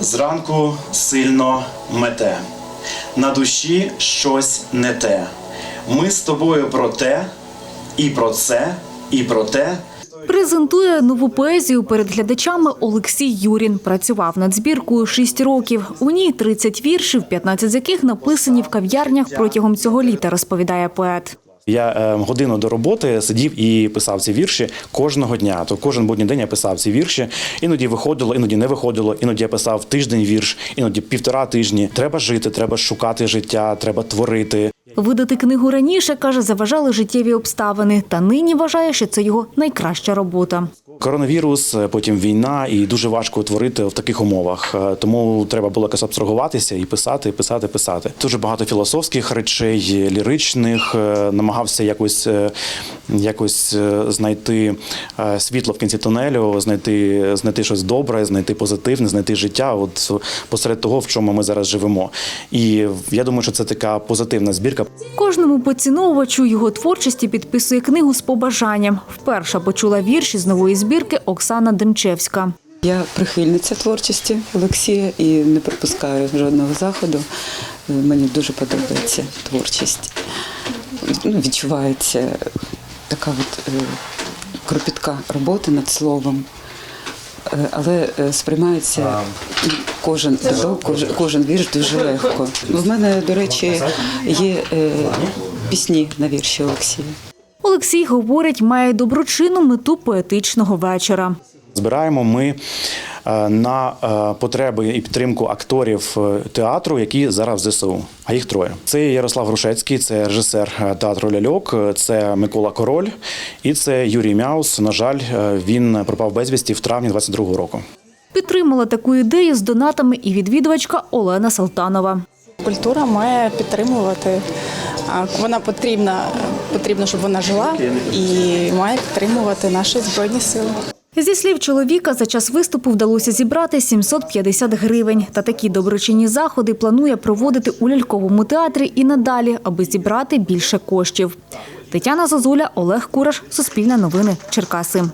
Зранку сильно мете, на душі щось не те. Ми з тобою про те, і про це, і про те. Презентує нову поезію перед глядачами Олексій Юрін. Працював над збіркою 6 років. У ній 30 віршів, 15 з яких написані в кав'ярнях протягом цього літа, розповідає поет. Я е, годину до роботи сидів і писав ці вірші кожного дня. То кожен будній день я писав ці вірші. Іноді виходило, іноді не виходило. Іноді я писав тиждень вірш, іноді півтора тижні. Треба жити, треба шукати життя, треба творити. Видати книгу раніше, каже, заважали життєві обставини. Та нині вважає, що це його найкраща робота. Коронавірус, е, потім війна, і дуже важко творити в таких умовах. Е, Тому треба було якось абстрагуватися і писати, писати, писати. Дуже багато філософських речей, ліричних. Е, Намагався якось, якось знайти світло в кінці тунелю, знайти, знайти щось добре, знайти позитивне, знайти життя. От посеред того, в чому ми зараз живемо. І я думаю, що це така позитивна збірка. Кожному поціновувачу його творчості підписує книгу з побажанням. Вперше почула вірші з нової збірки Оксана Демчевська. Я прихильниця творчості Олексія і не пропускаю жодного заходу. Е, Мені дуже подобається творчість. Ну, відчувається така от е, кропітка роботи над словом. Е, Але е, сприймається кожен кожен, кожен вірш дуже легко. В мене, до речі, є е, пісні на вірші Олексія. Олексій говорить, має доброчинну мету поетичного вечора. Збираємо ми е, на е, потреби і підтримку акторів е, театру, які зараз в ЗСУ. А їх троє. Це Ярослав Грушецький, це режисер театру Ляльок, це Микола Король і це Юрій Мяус. На жаль, він пропав безвісті в травні 22-го року. Підтримала таку ідею з донатами і відвідувачка Олена Салтанова. Культура має підтримувати. Вона потрібна, потрібно, щоб вона жила і має підтримувати наші збройні сили. Зі слів чоловіка, за час виступу вдалося зібрати 750 гривень. Та такі доброчинні заходи планує проводити у ляльковому театрі і надалі, аби зібрати більше коштів. Тетяна Зозуля, Олег Кураш, Суспільне новини, Черкаси.